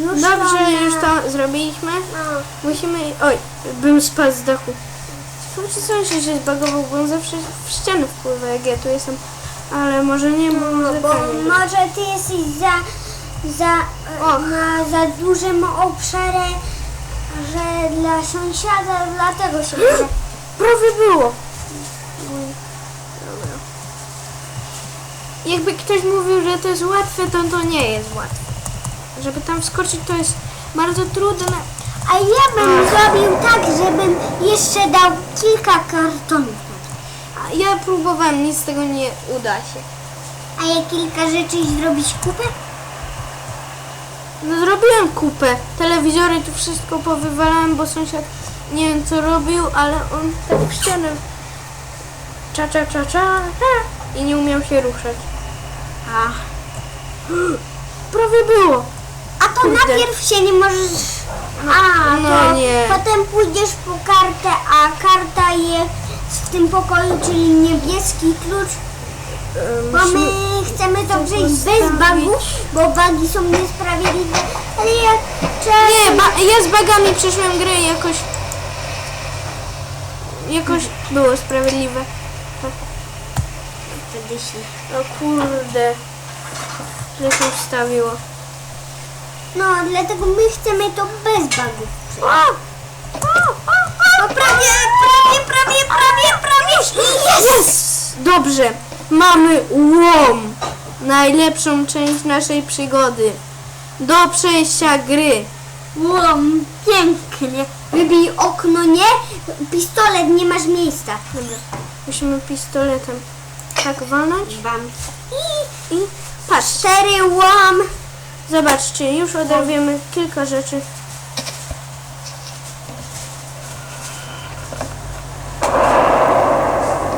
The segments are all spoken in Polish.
Już Dobrze, już to zrobiliśmy. No. Musimy... Oj, bym spadł z dachu. Przyznam się, że zbagował, bo on zawsze w ścianę wpływa, jak ja tu jestem. Ale może nie, bo No, może bo może ty jesteś za, za, Och. na za dużym obszarze, że dla sąsiada, dlatego się może... Prawie było. Jakby ktoś mówił, że to jest łatwe, to to nie jest łatwe. Żeby tam wskoczyć, to jest bardzo trudne. A ja bym zrobił tak, żebym jeszcze dał kilka kartonów. A ja próbowałem, nic z tego nie uda się. A jak kilka rzeczy zrobić kupę? No zrobiłem kupę. Telewizory tu wszystko powywalałem, bo sąsiad nie wiem co robił, ale on tak w ścianę cza cza cza cza ha, i nie umiał się ruszać. A, Prawie było. To Kurde. najpierw się nie możesz... A, no to nie. potem pójdziesz po kartę, a karta jest w tym pokoju, czyli niebieski klucz, bo my chcemy to przejść bez bugów, bo bugi są niesprawiedliwe, ale jak trzeba... Nie, ba- ja z bagami przeszłem grę i jakoś jakoś było sprawiedliwe. O kurde. Źle się ustawiło. No, dlatego my chcemy to bez bugów. O! Prawie, prawie, prawie, prawie, prawie! Jest! Dobrze. Mamy łom. Najlepszą część naszej przygody. Do przejścia gry. Łom, pięknie. Wybij okno, nie? Pistolet, nie masz miejsca. Dobra. Musimy pistoletem tak walnąć. Wam. I patrz. Cztery łom. Zobaczcie, już oderwiemy kilka rzeczy.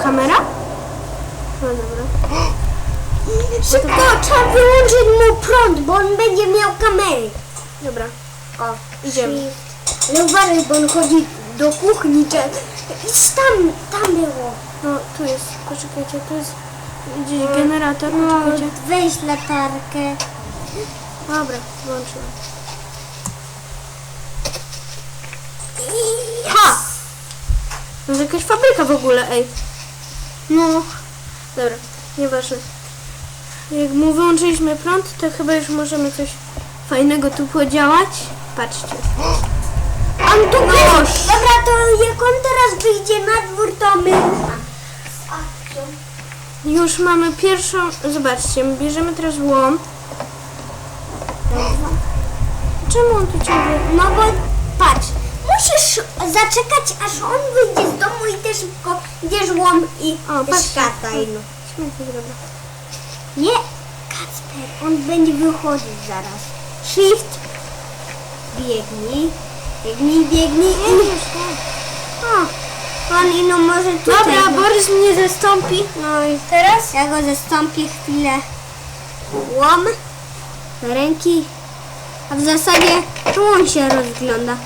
Kamera? No dobra. Szybko, trzeba wyłączyć mu prąd, bo on będzie miał kamery. Dobra. O, Idziemy. Ale uważaj, bo on chodzi do kuchni. cze- Idź tam, tam było. No tu jest, poczekajcie, tu jest gdzieś generator, No, poczekajcie. weź latarkę. Dobra, włączyłem. Ha! To jest jakaś fabryka w ogóle, ej. No, Dobra, nieważne. Jak mu wyłączyliśmy prąd, to chyba już możemy coś fajnego tu podziałać. Patrzcie. on tu no. Dobra, to jak on teraz wyjdzie na dwór, to my... Już mamy pierwszą. Zobaczcie, bierzemy teraz łom. Czemu on tu ciągle. No bo patrz, musisz zaczekać aż on wyjdzie z domu i też szybko idziesz łom i O, patrz. szkataj. No. Zrobię. Nie, Kacper, on będzie wychodzić zaraz. Shift, biegnij, biegnij, biegnij i... O, on ino może tutaj. Dobra, bo- Borys mnie zastąpi. No i teraz ja go zastąpię chwilę. Łom, ręki, a w zasadzie tu on się rozgląda.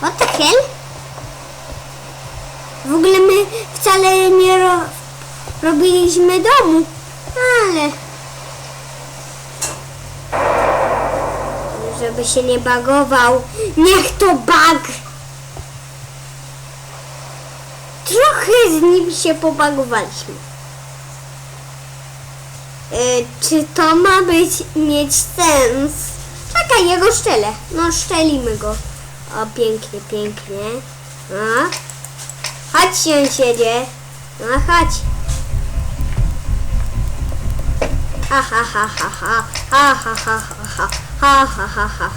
What the hell? W ogóle my wcale nie ro robiliśmy domu, ale żeby się nie bagował, niech to bug. Trochę z nim się pobagowaliśmy. E, czy to ma być mieć sens? Czekaj, ja go szczelę. No, szczelimy go. O, pięknie, pięknie. A? Chodź się siedzie. No, chodź. Ha, ha, ha, ha, ha. Ha, ha, ha, ha, ha. Ha, ha, ha.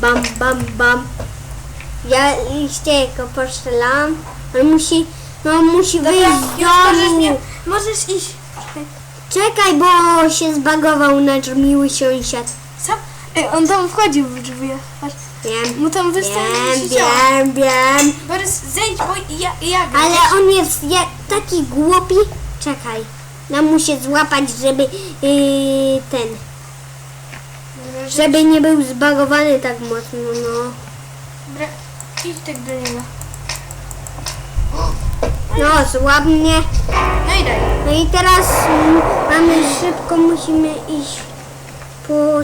Bam, bam, bam. Ja jeszcze go poszczelam. On musi, no musi wyjść z domu. Możesz iść. Czekaj, bo się zbagował nasz miły sąsiad. Sam? Ej, on tam wchodził w drzwi. Patrz. Wiem, Mu tam wiem, się wiem, wiem. Borys, zejdź, bo ja, ja. Ale on jest jak taki głupi. Czekaj, nam musi złapać, żeby yy, ten, żeby nie był zbagowany tak mocno, no. Dobra, idź tak do niego. No, złap mnie. No i daj. No i teraz mm, mamy szybko, musimy iść po